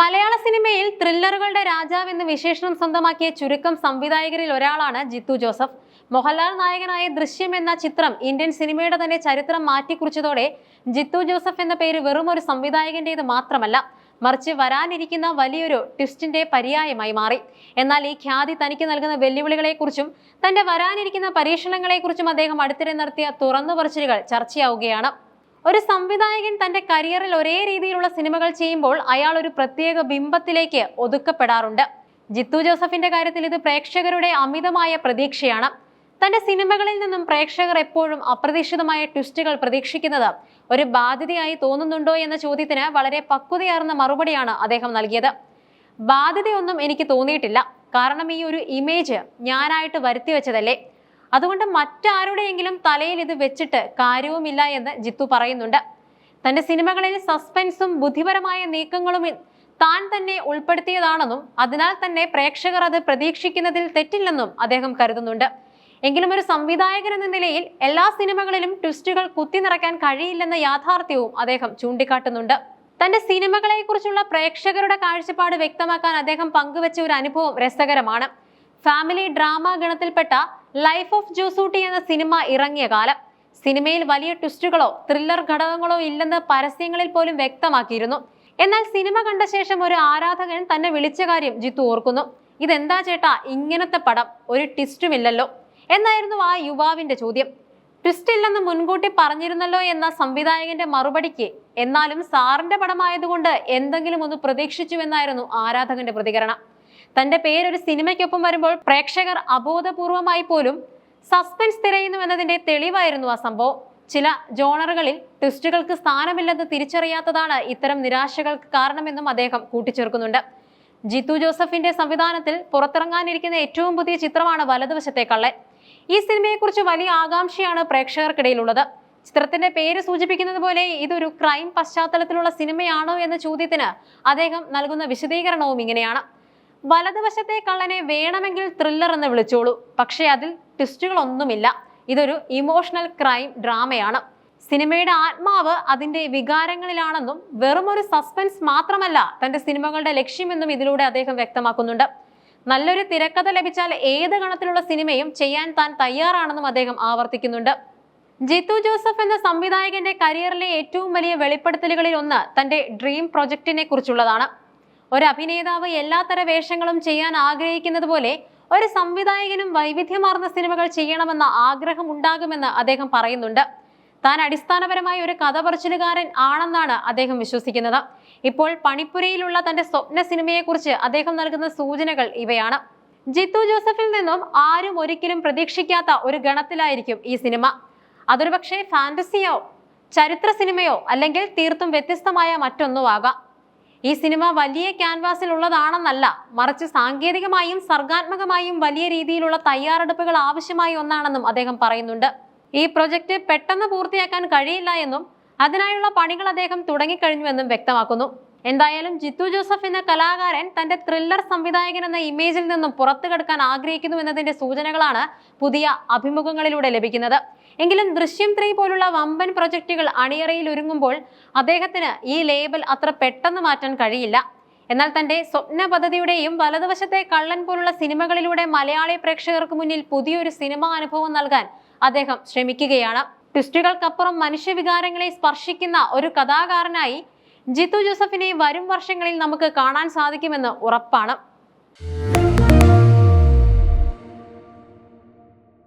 മലയാള സിനിമയിൽ ത്രില്ലറുകളുടെ രാജാവ് എന്ന് വിശേഷണം സ്വന്തമാക്കിയ ചുരുക്കം സംവിധായകരിൽ ഒരാളാണ് ജിത്തു ജോസഫ്. മോഹൻലാൽ നായകനായ ദൃശ്യം എന്ന ചിത്രം ഇന്ത്യൻ സിനിമയുടെ തന്നെ ചരിത്രം മാറ്റിക്കുറിച്ചതോടെ ജിത്തു ജോസഫ് എന്ന പേര് വെറും ഒരു സംവിധായകന്റേത് മാത്രമല്ല മറിച്ച് വരാനിരിക്കുന്ന വലിയൊരു ട്വിസ്റ്റിന്റെ പര്യായമായി മാറി. എന്നാൽ ഈ ഖ്യാതി തനിക്ക് നൽകുന്ന വെല്ലുവിളികളെക്കുറിച്ചും തന്റെ വരാനിരിക്കുന്ന പരീക്ഷണങ്ങളെക്കുറിച്ചും അദ്ദേഹം അടുത്തിടെ നടത്തിയ തുറന്നു പറച്ചിലുകൾ ചർച്ചയാവുകയാണ്. ഒരു സംവിധായകൻ തന്റെ കരിയറിൽ ഒരേ രീതിയിലുള്ള സിനിമകൾ ചെയ്യുമ്പോൾ അയാൾ ഒരു പ്രത്യേക ബിംബത്തിലേക്ക് ഒതുക്കപ്പെടാറുണ്ട്. ജിത്തു ജോസഫിന്റെ കാര്യത്തിൽ ഇത് പ്രേക്ഷകരുടെ അമിതമായ പ്രതീക്ഷയാണ്. തന്റെ സിനിമകളിൽ നിന്നും പ്രേക്ഷകർ എപ്പോഴും അപ്രതീക്ഷിതമായ ട്വിസ്റ്റുകൾ പ്രതീക്ഷിക്കുന്നത് ഒരു ബാധ്യതയായി തോന്നുന്നുണ്ടോ എന്ന ചോദ്യത്തിന് വളരെ പക്വതയാർന്ന മറുപടിയാണ് അദ്ദേഹം നൽകിയത്. ബാധ്യതയൊന്നും എനിക്ക് തോന്നിയിട്ടില്ല. കാരണം ഈ ഒരു ഇമേജ് ഞാനായിട്ട് വരുത്തി വെച്ചതല്ലേ? അതുകൊണ്ട് മറ്റാരുടെയെങ്കിലും തലയിൽ ഇത് വെച്ചിട്ട് കാര്യവുമില്ല എന്ന് ജിത്തു പറയുന്നുണ്ട്. തന്റെ സിനിമകളിൽ സസ്പെൻസും ബുദ്ധിപരമായ നീക്കങ്ങളും താൻ തന്നെ ഉൾപ്പെടുത്തിയതാണെന്നും അതിനാൽ തന്നെ പ്രേക്ഷകർ അത് പ്രതീക്ഷിക്കുന്നതിൽ തെറ്റില്ലെന്നും അദ്ദേഹം കരുതുന്നുണ്ട്. എങ്കിലും ഒരു സംവിധായകൻ എന്ന നിലയിൽ എല്ലാ സിനിമകളിലും ട്വിസ്റ്റുകൾ കുത്തി നിറയ്ക്കാൻ കഴിയില്ലെന്ന യാഥാർത്ഥ്യവും അദ്ദേഹം ചൂണ്ടിക്കാട്ടുന്നുണ്ട്. തന്റെ സിനിമകളെക്കുറിച്ചുള്ള പ്രേക്ഷകരുടെ കാഴ്ചപ്പാട് വ്യക്തമാക്കാൻ അദ്ദേഹം പങ്കുവച്ച ഒരു അനുഭവം രസകരമാണ്. ഫാമിലി ഡ്രാമ ഗണത്തിൽപ്പെട്ട ലൈഫ് ഓഫ് ജോസൂട്ടി എന്ന സിനിമ ഇറങ്ങിയ കാലം. സിനിമയിൽ വലിയ ട്വിസ്റ്റുകളോ ത്രില്ലർ ഘടകങ്ങളോ ഇല്ലെന്ന് പരസ്യങ്ങളിൽ പോലും വ്യക്തമാക്കിയിരുന്നു. എന്നാൽ സിനിമ കണ്ട ശേഷം ഒരു ആരാധകൻ തന്നെ വിളിച്ച കാര്യം ജിത്തു ഓർക്കുന്നു. ഇതെന്താ ചേട്ടാ ഇങ്ങനത്തെ പടം? ഒരു ട്വിസ്റ്റുമില്ലല്ലോ എന്നായിരുന്നു ആ യുവാവിന്റെ ചോദ്യം. ട്വിസ്റ്റ് ഇല്ലെന്ന് മുൻകൂട്ടി പറഞ്ഞിരുന്നല്ലോ എന്ന സംവിധായകന്റെ മറുപടിക്ക് എന്നാലും സാറിന്റെ പടമായതുകൊണ്ട് എന്തെങ്കിലും ഒന്ന് പ്രതീക്ഷിച്ചുവെന്നായിരുന്നു ആരാധകന്റെ പ്രതികരണം. തന്റെ പേരൊരു സിനിമയ്ക്കൊപ്പം വരുമ്പോൾ പ്രേക്ഷകർ അബോധപൂർവമായി പോലും സസ്പെൻസ് തിരയുന്നു എന്നതിന്റെ തെളിവായിരുന്നു ആ സംഭവം. ചില ജോണറുകളിൽ ട്വിസ്റ്റുകൾക്ക് സ്ഥാനമില്ലെന്ന് തിരിച്ചറിയാത്തതാണ് ഇത്തരം നിരാശകൾക്ക് കാരണമെന്നും അദ്ദേഹം കൂട്ടിച്ചേർക്കുന്നുണ്ട്. ജിത്തു ജോസഫിന്റെ സംവിധാനത്തിൽ പുറത്തിറങ്ങാനിരിക്കുന്ന ഏറ്റവും പുതിയ ചിത്രമാണ് വലതുവശത്തെ കള്ളൻ. ഈ സിനിമയെക്കുറിച്ച് വലിയ ആകാംക്ഷയാണ് പ്രേക്ഷകർക്കിടയിലുള്ളത്. ചിത്രത്തിന്റെ പേര് സൂചിപ്പിക്കുന്നത് പോലെ ഇതൊരു ക്രൈം പശ്ചാത്തലത്തിലുള്ള സിനിമയാണോ എന്ന ചോദ്യത്തിന് അദ്ദേഹം നൽകുന്ന വിശദീകരണവും ഇങ്ങനെയാണ്. വലതുവശത്തെ കള്ളനെ വേണമെങ്കിൽ ത്രില്ലർ എന്ന് വിളിച്ചോളൂ. പക്ഷേ അതിൽ ട്വിസ്റ്റുകളൊന്നുമില്ല ഇതൊരു ഇമോഷണൽ ക്രൈം ഡ്രാമയാണ് സിനിമയുടെ ആത്മാവ് അതിന്റെ വികാരങ്ങളിലാണെന്നും വെറും ഒരു സസ്പെൻസ് മാത്രമല്ല തന്റെ സിനിമകളുടെ ലക്ഷ്യമെന്നും ഇതിലൂടെ അദ്ദേഹം വ്യക്തമാക്കുന്നുണ്ട്. നല്ലൊരു തിരക്കഥ ലഭിച്ചാൽ ഏത് ഗണത്തിലുള്ള സിനിമയും ചെയ്യാൻ താൻ തയ്യാറാണെന്നും അദ്ദേഹം ആവർത്തിക്കുന്നുണ്ട്. ജിത്തു ജോസഫ് എന്ന സംവിധായകന്റെ കരിയറിലെ ഏറ്റവും വലിയ വെളിപ്പെടുത്തലുകളിൽ ഒന്ന് തന്റെ ഡ്രീം പ്രൊജക്ടിനെ കുറിച്ചുള്ളതാണ്. ഒരു അഭിനേതാവ് എല്ലാത്തര വേഷങ്ങളും ചെയ്യാൻ ആഗ്രഹിക്കുന്നത് പോലെ ഒരു സംവിധായകനും വൈവിധ്യമാർന്ന സിനിമകൾ ചെയ്യണമെന്ന ആഗ്രഹം ഉണ്ടാകുമെന്ന് അദ്ദേഹം പറയുന്നുണ്ട്. താൻ അടിസ്ഥാനപരമായി ഒരു കഥ പറച്ചിലുകാരൻ ആണെന്നാണ് അദ്ദേഹം വിശ്വസിക്കുന്നത്. ഇപ്പോൾ പണിപ്പുരയിലുള്ള തന്റെ സ്വപ്ന സിനിമയെക്കുറിച്ച് അദ്ദേഹം നൽകുന്ന സൂചനകൾ ഇവയാണ്. ജിത്തു ജോസഫിൽ നിന്നും ആരും ഒരിക്കലും പ്രതീക്ഷിക്കാത്ത ഒരു ഗണത്തിലായിരിക്കും ഈ സിനിമ. അതൊരു പക്ഷേ ഫാന്റസിയോ ചരിത്ര സിനിമയോ അല്ലെങ്കിൽ തീർത്തും വ്യത്യസ്തമായ മറ്റൊന്നോ ആകാം ഈ സിനിമ വലിയ ക്യാൻവാസിൽ ഉള്ളതാണെന്നല്ല മറിച്ച് സാങ്കേതികമായും സർഗാത്മകമായും വലിയ രീതിയിലുള്ള തയ്യാറെടുപ്പുകൾ ആവശ്യമായ ഒന്നാണെന്നും അദ്ദേഹം പറയുന്നുണ്ട്. ഈ പ്രൊജക്ട് പെട്ടെന്ന് പൂർത്തിയാക്കാൻ കഴിയില്ല എന്നും അതിനായുള്ള പണികൾ അദ്ദേഹം തുടങ്ങിക്കഴിഞ്ഞുവെന്നും വ്യക്തമാക്കുന്നു. എന്തായാലും ജിത്തു ജോസഫ് എന്ന കലാകാരൻ തന്റെ ത്രില്ലർ സംവിധായകൻ എന്ന ഇമേജിൽ നിന്നും പുറത്തു കടക്കാൻ ആഗ്രഹിക്കുന്നു എന്നതിന്റെ സൂചനകളാണ് പുതിയ അഭിമുഖങ്ങളിലൂടെ ലഭിക്കുന്നത്. എങ്കിലും ദൃശ്യം ത്രീ പോലുള്ള വമ്പൻ പ്രൊജക്ടുകൾ അണിയറയിൽ ഒരുങ്ങുമ്പോൾ അദ്ദേഹത്തിന് ഈ ലേബൽ അത്ര പെട്ടെന്ന് മാറ്റാൻ കഴിയില്ല. എന്നാൽ തന്റെ സ്വപ്ന പദ്ധതിയുടെയും വലതുവശത്തെ കള്ളൻ പോലുള്ള സിനിമകളിലൂടെ മലയാളി പ്രേക്ഷകർക്ക് മുന്നിൽ പുതിയൊരു സിനിമാ അനുഭവം നൽകാൻ അദ്ദേഹം ശ്രമിക്കുകയാണ്. ട്വിസ്റ്റുകൾക്കപ്പുറം മനുഷ്യവികാരങ്ങളെ സ്പർശിക്കുന്ന ഒരു കഥാകാരനായി ജിത്തു ജോസഫിനെ വരും വർഷങ്ങളിൽ നമുക്ക് കാണാൻ സാധിക്കുമെന്ന് ഉറപ്പാണ്.